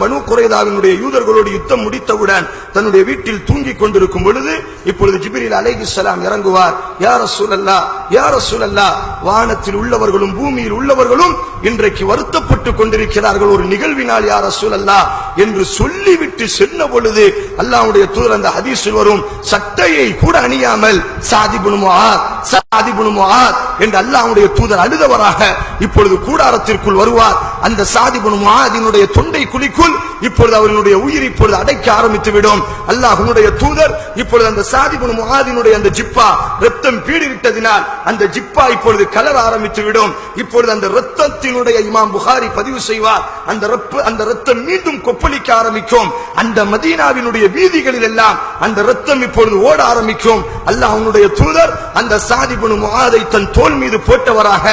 பனு குறைதாவினுடைய யூதர்களோடு யுத்தம் முடித்தவுடன் தன்னுடைய வீட்டில் தூங்கிக் கொண்டிருக்கும் பொழுது இப்பொழுது ஜிபிரில் அலைகி சலாம் இறங்குவார். யார சூழல்லா யார சூழல்லா வானத்தில் உள்ளவர்களும் பூமியில் உள்ளவர்களும் இன்றைக்கு வருத்தப்பட்டு கொண்டிருக்கிறார்கள். ஒரு நிகழ்வினால் யார் சூழல்லா என்று சொல்லிவிட்டு செல்ல பொழுது அல்லாவுடைய தூதர் அந்த ஹதீஸில் வரும் சட்டையை கூட அணியாமல் சாதிபுனு முஆத் சாதிபுனு முஆத் என்று அல்லாவுடைய தூதர் அழுதவராக இப்பொழுது கூடாரத்திற்குள் வருவார். அந்த சாதிபுனு முஆதினுடைய தொண்டை குழிக்குள் இப்பொழுது அவர்களுடைய உயிர் இப்பொழுது அடைக்க ஆரம்பித்து விடும் அல்லாஹனுடைய தூதர் இப்பொழுது அந்த சாதிபுனு முஆதினுடைய அந்த ஜிப்பா ரத்தம் பீடிவிட்டதினால் அந்த ஜிப்பா இப்பொழுது கலர ஆரம்பித்து விடும் இப்பொழுது அந்த ரத்தத்தினுடைய இமாம் புகாரி பதிவு செய்வார். அந்த ரப்ப அந்த ரத்தம் மீண்டும் கொப்பளிக்க ஆரம்பிக்கும். அந்த மதீனாவினுடைய வீதிகளில் எல்லாம் அந்த ரத்தம் இப்பொழுது ஓட ஆரம்பிக்கும். அல்லாஹனுடைய தூதர் அந்த சாதிபுனு முஆதை தன் தோல் மீது போட்டவராக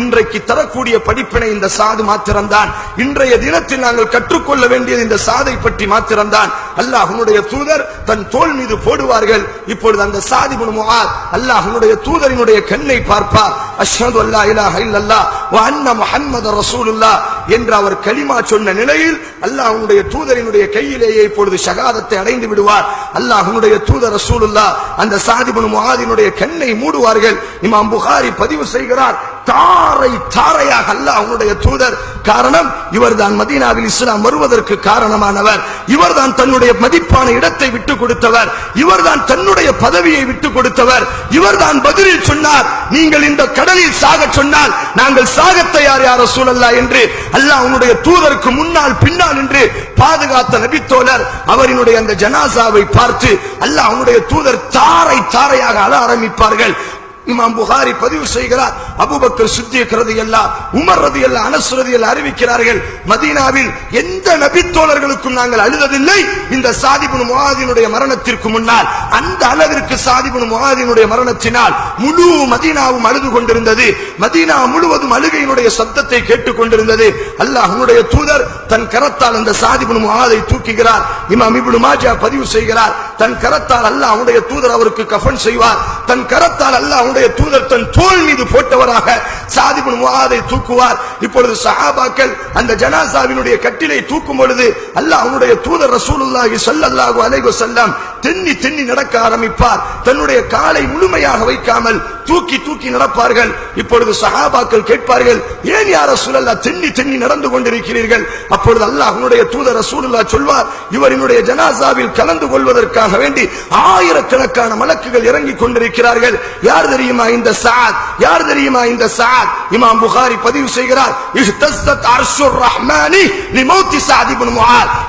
இன்றைக்கு தரக்கூடிய படிப்பினை இந்த சாது மாத்திரம்தான். இன்றைய தினத்தில் நாங்கள் கற்றுக்கொள்ள வேண்டியது இந்த சாதை பற்றி மாத்திரம்தான். அல்லாஹ் தூதர் தன் தோல் மீது போடுவார்கள். இப்பொழுது அந்த சாதி முஆத் அல்லாஹனுடைய தூதரினுடைய கண்ணை பார்ப்பார். அஷ்ஹது அல்லா இலாஹ இல்லல்லா வ அன்ன முஹம்மது ரசூலுல்லாஹ் என்று அவர் கலிமா சொன்ன நிலையில் அல்லாஹ் தூதரினுடைய கையிலேயே இப்பொழுது ஷகாதத்தை அடைந்து விடுவார். அல்லாஹனுடைய தூதர் ரசூலுல்லாஹ் அந்த சாதிபுன் முஆதினுடைய கண்ணை மூடுவார்கள். இமாம் புகாரி பதிவு செய்கிறார். தாரை தாரையாக அல்லாஹ் அவனுடைய தூதர் காரணம் இவர்தான் மதீனாவில் இஸ்லாம் வருவதற்கு காரணமானவர். இவர்தான் தன்னுடைய மதிப்பான இடத்தை விட்டு கொடுத்தவர். இவர்தான் தன்னுடைய பதவியை விட்டு கொடுத்தவர். இவர்தான் பதிலில் சொன்னார் நீங்கள் இந்த கடலில் சாக சொன்னால் நாங்கள் சாக தயார் யார சூழல்லா என்று அல்லாஹ் அவனுடைய தூதருக்கு முன்னால் பின்னால் என்று பாதுகாத்த நபித்தோழர் அவரினுடைய அந்த ஜனாசாவை பார்த்து அல்லாஹ் அவனுடைய தூதர் தாரை தாரையாக அழ ஆரம்பிப்பார்கள். இமாம் புகாரி பதிவு செய்கிறார். அபூபக்கர் சித்திக் ரதியல்லாஹ் உமர் ரதியல்லாஹ் அனஸ் ரதியல்லாஹ் அறிவிக்கிறார்கள் மதீனாவில் எந்த நபித்தோழர்களுக்கும் நாங்கள் அழுததில்லை. இந்த சாதிபுன் முகாதினுடைய மரணத்திற்கு முன்னால் அந்த அளவிற்கு சாதிபுன் முகாதினுடைய மரணத்தினால் முழு மதீனாவும் அழுது கொண்டிருந்தது. மதீனா முழுவதும் அழுகையினுடைய சத்தத்தை கேட்டுக் கொண்டிருந்தது. அல்லாஹ்வுடைய தூதர் தன் கரத்தால் அந்த சாதிபுன் முகாதை தூக்குகிறார். இமாம் இப்னு மாஜா பதிவு செய்கிறார் தன் கரத்தால் அல்லாஹ் அவனுடைய தூதர் அவருக்கு கஃபன் செய்வார். தன் கரத்தால் அல்லாஹ் அல்லாவுடைய தூதர் தன் தோல் மீது போட்டவராக சாதிபுன் முகாதை தூக்குவார். இப்பொழுது சஹாபாக்கள் அந்த ஜனாசாவினுடைய கட்டிலை தூக்கும் பொழுது அல்லாஹ் அவனுடைய தூதர் ரசூலுல்லாஹி ஸல்லல்லாஹு அலைஹி வஸல்லம் தென்னி தென்னி நடக்க ஆரம்பிப்பார். தன்னுடைய காலை முழுமையாக வைக்காமல் தூக்கி தூக்கி நடப்பார்கள். இப்பொழுது சகாபாக்கள் கேட்பார்கள் ஏன் யார் ரசூலல்லாஹ் தென்னி தென்னி நடந்து கொண்டிருக்கிறீர்கள்? அப்பொழுது அல்லாஹ் தூதர தூதர் சொல்வார் இவரினுடைய ஜனாசாவில் கலந்து கொள்வதற்காக வேண்டி ஆயிரக்கணக்கான மலக்குகள் இறங்கிக் கொண்டிருக்கிறார்கள். யார் தெரியுமா இந்த சாத்? யார் தெரியுமா இந்த சாத்? இமாம் புகாரி பதிவு செய்கிறார் அர்ஷுர் ரஹ்மானி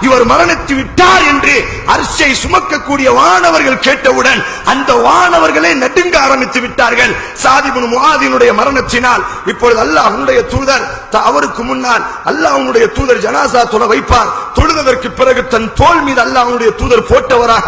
இவர் மரணித்து விட்டார் என்று அர்ஷை சுமக்கக்கூடிய வானவர்கள் கேட்டவுடன் அந்த வானவர்களே நடுங்க ஆரம்பித்து விட்டார்கள். சாதிபுன் இப்னு மரணத்தினால் இப்பொழுது அல்லாஹ் அவனுடைய தூதர் அவருக்கு முன்னால் அல்லாஹ் அவனுடைய தூதர் ஜனாசா தொழ வைப்பார். தொழுததற்கு பிறகு தன் தோல் மீது அல்லாஹ் அவனுடைய தூதர் போட்டவராக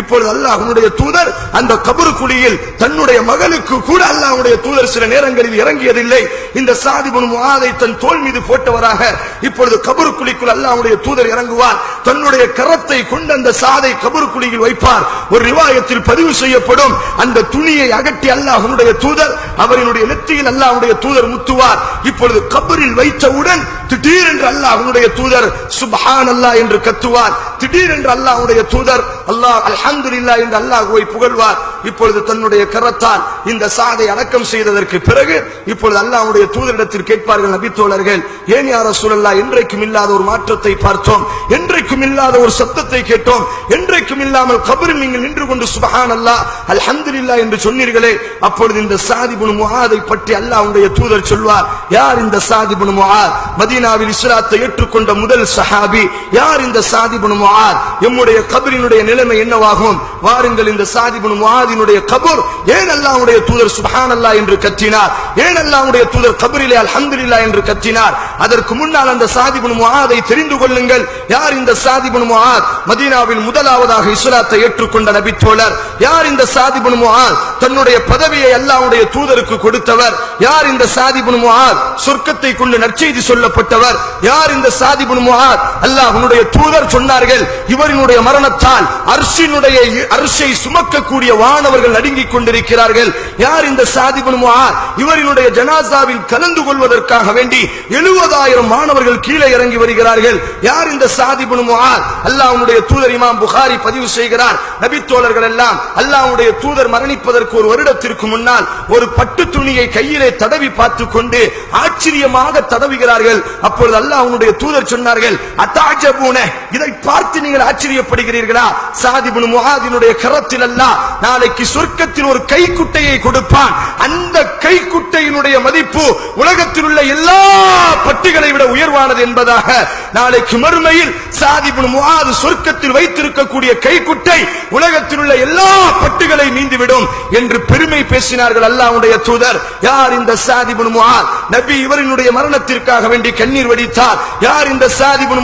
இப்பொழுது அல்லாஹ் அவனுடைய தூதர் அந்த கபரு குழியில் தன்னுடைய மகனுக்கு கூட அல்லாஹ் அவனுடைய தூதர் சில நேரங்களில் இறங்கியதில்லை. இந்த சாதிபுன் முகாதை தன் தோல் மீது போட்டவராக இப்பொழுது கபரு குழிக்குள் அல்லாஹ் தூதர் இறங்குவார். தன்னுடைய கரத்தை கொண்டு அந்த சாதை கபரு குழியில் வைப்பார். ஒரு ரிவாயத்தில் பதிவு செய்யப்படும் அந்த துணியை அகட்டி அல்லாஹனுடைய அவனுடைய தூதர் அவரினுடைய நெற்றியில் அல்லாஹனுடைய தூதர் முத்துவார். இப்பொழுது கபரில் வைத்தவுடன் திடீரென்று அல்லாஹனுடைய அவனுடைய தூதர் சுபஹான் அல்லாஹ் என்று கத்துவார். திடீரென்று அல்லாஹ் தூதர் அல்லாஹ் அல்ஹம்துலில்லாஹ் என்று அல்லாஹ்வை புகழ்வார். இப்பொழுது தன்னுடைய கரத்தால் இந்த சாதை அடக்கம் செய்ததற்கு பிறகு இப்பொழுது அல்லாஹ்வுடைய தூதரிடத்தில் கேட்பார்கள் நபித்தோழர்கள் ஏன் யார் அல்லா என்றைக்கும் இல்லாத ஒரு மாற்றத்தை பார்த்தோம். என்றைக்கும் இல்லாத ஒரு சத்தத்தை கேட்டோம். என்றைக்கும் இல்லாமல் கபரில் நீங்கள் நின்று கொண்டு சுபஹான் அல்லாஹ் அல்ஹம்துலில்லாஹ் என்று சொன்னீர்களே. அப்பொழுது இந்த சாதிபுன் முஹாதை பற்றி அல்லாஹ்வுடைய தூதர் சொல்வார் யார் இந்த சாதிபுன் முஹாத்? மதீனாவில் இஸ்லாத்தை ஏற்றுக்கொண்ட முதல் சஹாபி யார் இந்த சாதிபுன் முஆத்? எம்முடைய கபரினுடைய நிலைமை என்னவாகும்? வாருங்கள் இந்த சாதிபுன் முஆதினுடைய கபர் ஏன் அல்லாஹ்வுடைய தூதர் சுப்ஹானல்லாஹ் என்று கத்தினார்? ஏன் அல்லாஹ்வுடைய தூதர் கபரிலே அல்ஹம்துலில்லாஹ் என்று கத்தினார்? அதற்கு முன்னால் அந்த சாதிபுன் முஆதை தெரிந்து கொள்ளுங்கள். யார் இந்த சாதிபுன் முஆத்? மதீனாவில் முதலாவதாக இஸ்லாத்தை ஏற்றுக்கொண்ட நபி தோழர் யார் இந்த சாதிபுன் முஆத்? தன்னுடைய பதவியை அல்லாஹ்வுடைய தூதருக்கு கொடுத்தவர். யார் இந்த சாதிபுன் முஆத்? சொர்க்கத்தை கொண்டு நற்செய்தி சொல்லப்பட்டவர். யார் இந்த சாதிபுன் முஆத் அல்லாஹ்வுடைய தூதர் சொன்னார்கள் இவரினுடைய மரணத்தால் அர்ஷினுடைய அர்ஷை சுமக்கக்கூடிய வானவர்கள் நடுங்கிக் கொண்டிருக்கிறார்கள். யார் இந்த சாதிபன் முஆத் இவரினுடைய ஜனாசாவில் கலந்து கொள்வதற்காக வேண்டி எழுபதாயிரம் மாணவர்கள் கீழே இறங்கி வருகிறார்கள். யார் இந்த சாதிபன் முஆத் அல்லாஹ்வுடைய தூதர் இமாம் புகாரி பதிவு செய்கிறார். நபித்தோழர்கள் எல்லாம் அல்லாஹ்வுடைய தூதர் மரணிப்பதற்கு ஒரு வருடத்திற்கு முன்னால் ஒரு பட்டு துணியை கையிலே தடவி பார்த்து கொண்டு ஆச்சரியமாக தடவுகிறார்கள். அப்பொழுது அல்லாஹ்வுடைய தூதர் சொன்னார்கள் அத்தாஜபூன இதை பார்த்து நீங்கள் ஆச்சரியப்படுகிறீர்களா? சாதிபுன் முகாதினுடைய கரத்தில் அல்ல நாளைக்கு சொர்க்கத்தில் ஒரு கைக்குட்டையை கொடுப்பான். அந்த கைக்குட்டையினுடைய மதிப்பு உலகத்தில் உள்ள எல்லா பட்டுகளை விட உயர்வானது என்பதாக நாளைக்கு மறுமையில் சாதிபுன் முகாது சொர்க்கத்தில் வைத்திருக்கக்கூடிய கைக்குட்டை உலகத்தில் உள்ள எல்லா பட்டுகளை நீந்துவிடும் என்று பெருமை பேசினார்கள் அல்லாவுடைய தூதர். யார் இந்த சாதிபுன் முகாத் நபி இவரினுடைய மரணத்திற்காக வேண்டி கண்ணீர் வடித்தார். யார் இந்த சாதிபுன்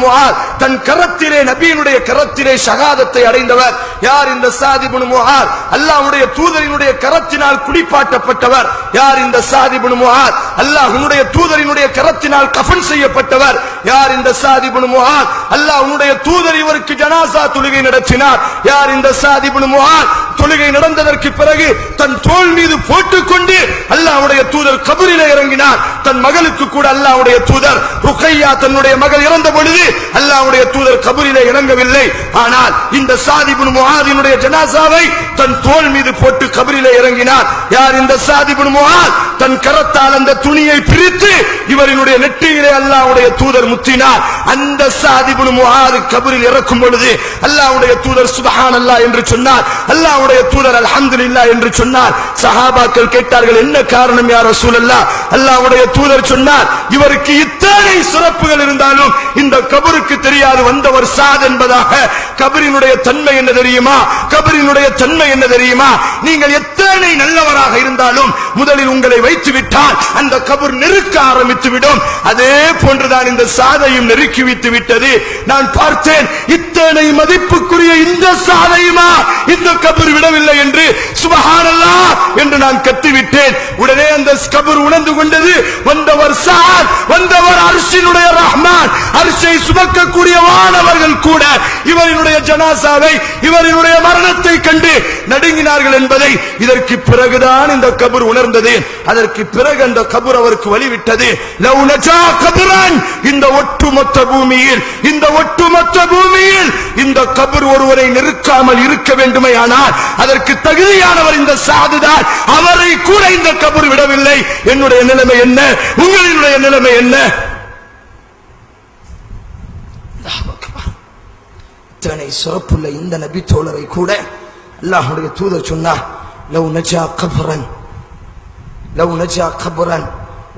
தன் கரத்திலே நபியினுடைய கரத்திலே சகாதத்தை அடைந்தவர். யார் இந்த சாதிபுன் முஆத் அல்லாவுடைய தூதரினுடைய கரத்தினால் குடிப்பாட்டப்பட்டவர். யார் இந்த சாதிபுன் முஆத் அல்லாஹ்வுடைய தூதரினுடைய கரத்தினால் கஃன் செய்யப்பட்டவர். யார் இந்த சாதிபுன் முஆத் அல்லாஹ்வுடைய தூதர் இவருக்கு ஜனாசா தொழுகை நடத்தினார். யார் இந்த சாதிபுன் முஆத் தொழுகை நடந்ததற்கு பிறகு தன் தோள் மீது போட்டுக்கொண்டு அல்லாஹ்வுடைய தூதர் கபரில இறங்கினார். தன் மகளுக்கு கூட அல்லாஹ்வுடைய தூதர் ருக்கையா தன்னுடைய மகள் இறந்த பொழுது அல்லாஹ்வுடைய தூதர் கபரில இறங்கவில்லை. ஆனால் இந்த சாதிபுன் முஹாதினுடைய ஜனாசாவை தன் தோள் மீது போட்டு கபரில இறங்கினார். யார் இந்த சாதிபுன் முஆத் தன் கரத்தால் அந்த துணியை பிரித்து இவரினுடைய நெற்றியிலே அல்லாவுடைய தூதர் முத்தினார். அந்த சாதிபுன் முகாது கபரில் இறக்கும் பொழுது அல்லாவுடைய தூதர் சுப்ஹானல்லாஹ் என்று சொன்னார். அல்லாவுடைய தூதர் அல்ஹம்துலில்லாஹ் என்று சொன்னார். சஹாபாக்கள் கேட்டார்கள் என்ன காரணம் யார் ரசூல் அல்லா அல்லாவுடைய தூதர் சொன்னார் இவருக்கு இத்தனை சிறப்புகள் இருந்தாலும் இந்த கபருக்கு தெரியாது. வந்தவர் சாத் என்பதாக. கபரினுடைய தன்மை என்ன தெரியுமா? கபரினுடைய தன்மை என்ன தெரியுமா? நீங்கள் எத்தனை நல்லவராக இருந்தாலும் முதலில் உங்களை வைத்து விட்டால் அந்த கபர் நெருக்க ஆரம்பித்து விடும். அதே போன்றுதான் இந்த சாதையும் நெருக்கி வைத்து விட்டது. நான் பார்த்தேன் இத்தனை மதிப்புக்குரிய இந்த சாதையுமா? இந்த கபர் விடவில்லை என்று. சுபஹானல்லா! என்று நான் கத்திவிட்டேன். உடனே அந்த ஸ்கபர் உணர்ந்து கொண்டது வந்தவர் சார் வந்தவர் அரிசினுடைய ரஹ்மான். அரிசை சுமக்கக்கூடிய வானவர்கள் கூட இவரினுடைய ஜனாசாவை இவரினுடைய மரணத்தை கண்டு நடுங்கினார்கள் என்பதை இதற்கு பிறகுதான் இந்த கபர் உணர்ந்தது. அதற்கு பிறகு அந்த கபர் அவருக்கு வழிவிட்டது. லவ் நஜா கபரன். இந்த ஒட்டுமொத்த பூமியில் இந்த ஒட்டுமொத்த பூமியில் இந்த கபர் ஒருவரை நிறுக்காமல் இருக்க வேண்டுமே ஆனால் அதற்கு தகுதியானவர் இந்த சாதுதான். அவரை கூட இந்த கபர் விடவில்லை. என்னுடைய நிலைமை என்ன? உங்களினுடைய நிலைமை என்ன? இத்தனை சிறப்புள்ள இந்த நபி தோழரை கூட அல்லாஹுடைய தூதர் சொன்னார் லவ் நஜா கபரன். லவ் நஜா கபரன்.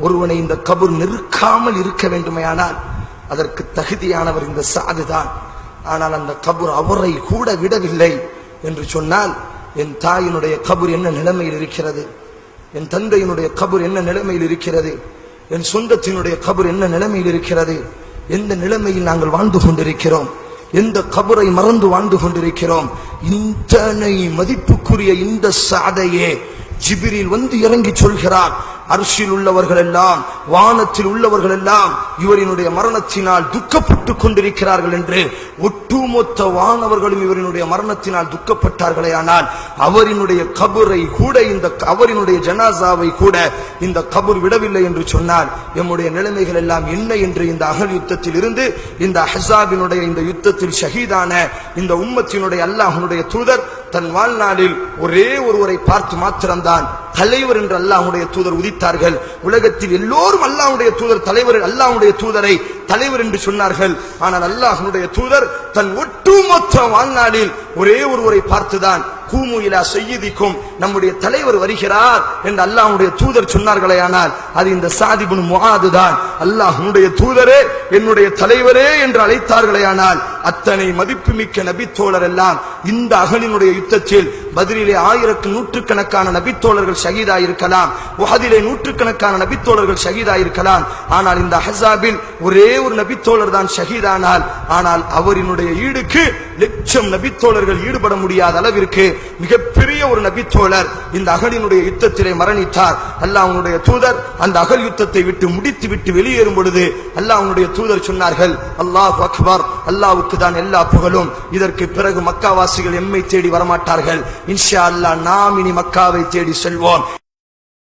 ஒருவனை இந்த கபூர் நிற்காமல் இருக்க வேண்டுமையானால் அதற்கு தகுதியானவர் இந்த சாதுதான். ஆனால் அந்த கபூர் அவரை கூட விடவில்லை. என்று சொன்னால் என் தாயினுடைய கபர் என்ன நிலைமையில் இருக்கிறது? என் தந்தையினுடைய கபூர் என்ன நிலைமையில் இருக்கிறது? என் சொந்தத்தினுடைய கபர் என்ன நிலைமையில் இருக்கிறது? எந்த நிலைமையில் நாங்கள் வாழ்ந்து கொண்டிருக்கிறோம்? எந்த கபரை மறந்து வாழ்ந்து கொண்டிருக்கிறோம்? இத்தனை மதிப்புக்குரிய இந்த சாதையே ஜிபிரில் வந்து இறங்கி சொல்கிறார் அரிசியில் உள்ளவர்கள் எல்லாம் வானத்தில் உள்ளவர்கள் எல்லாம் இவரினுடைய மரணத்தினால் துக்கப்பட்டு கொண்டிருக்கிறார்கள் என்று ஒட்டுமொத்த வானவர்களும் இவரினுடைய மரணத்தினால் துக்கப்பட்டார்களே ஆனால் அவரினுடைய கபரை கூட இந்த அவரினுடைய ஜனாசாவை கூட இந்த கபூர் விடவில்லை என்று சொன்னால் எம்முடைய நிலைமைகள் எல்லாம் என்ன என்று இந்த அகல் யுத்தத்தில் இருந்து இந்த ஹசாபினுடைய இந்த யுத்தத்தில் ஷஹீதான இந்த உம்மத்தினுடைய அல்லாஹனுடைய தூதர் தன் வாழ்நாளில் ஒரே ஒருவரை பார்த்து மாத்திரம்தான் தலைவர் என்று அல்லாஹ்வுடைய தூதர் உதித்தார்கள். உலகத்தில் எல்லோரும் அல்லாஹ்வுடைய தூதர் தலைவர் அல்லாவுடைய தூதரை தலைவர் என்று சொன்னார்கள். ஆனால் அல்லாஹனுடைய தூதர் தன் ஒட்டுமொத்த வாழ்நாளில் ஒரே ஒருவரை பார்த்துதான் கூமுயிலா இலா செய்யதிக்கும் நம்முடைய தலைவர் வருகிறார் என்று அல்லாஹ்வுடைய தூதர் சொன்னார்களே ஆனால் அது இந்த சாதிபுன் முஆது தான் அல்லாஹ்வுடைய தூதரே என்னுடைய தலைவரே என்று அழைத்தார்களே ஆனால் அத்தனை மதிப்புமிக்க நபித்தோழர் எல்லாம் இந்த அகலினுடைய யுத்தத்தில் பதிலிலே ஆயிரக்கு நூற்றுக்கணக்கான நபித்தோழர்கள் ஷஹீதா இருக்கலாம் உஹதிலே நூற்றுக்கணக்கான நபித்தோழர்கள் ஷஹீதா இருக்கலாம் ஆனால் இந்த ஹசாபில் ஒரே ஒரு நபித்தோழர் தான் ஷஹீதானால் ஆனால் அவரினுடைய ஈடுக்கு லட்சம் நபித்தோழர்கள் ஈடுபட முடியாத அளவிற்கு மிகப்பெரிய ஒரு நபித்தோழர் இந்த அகலினுடைய யுத்தத்திலே மரணித்தார். அல்லாஹ்வுடைய தூதர் அந்த அகல் யுத்தத்தை விட்டு முடித்து விட்டு வெளியேறும் பொழுது அல்லாஹ்வுடைய தூதர் சொன்னார்கள் அல்லாஹ் அக்பர். தான் எல்லா புகழும். இதற்கு பிறகு மக்காவாசிகள் எம்மை தேடி வரமாட்டார்கள். இன்ஷா அல்லாஹ் நாம் இனி மக்காவை தேடி செல்வோம்.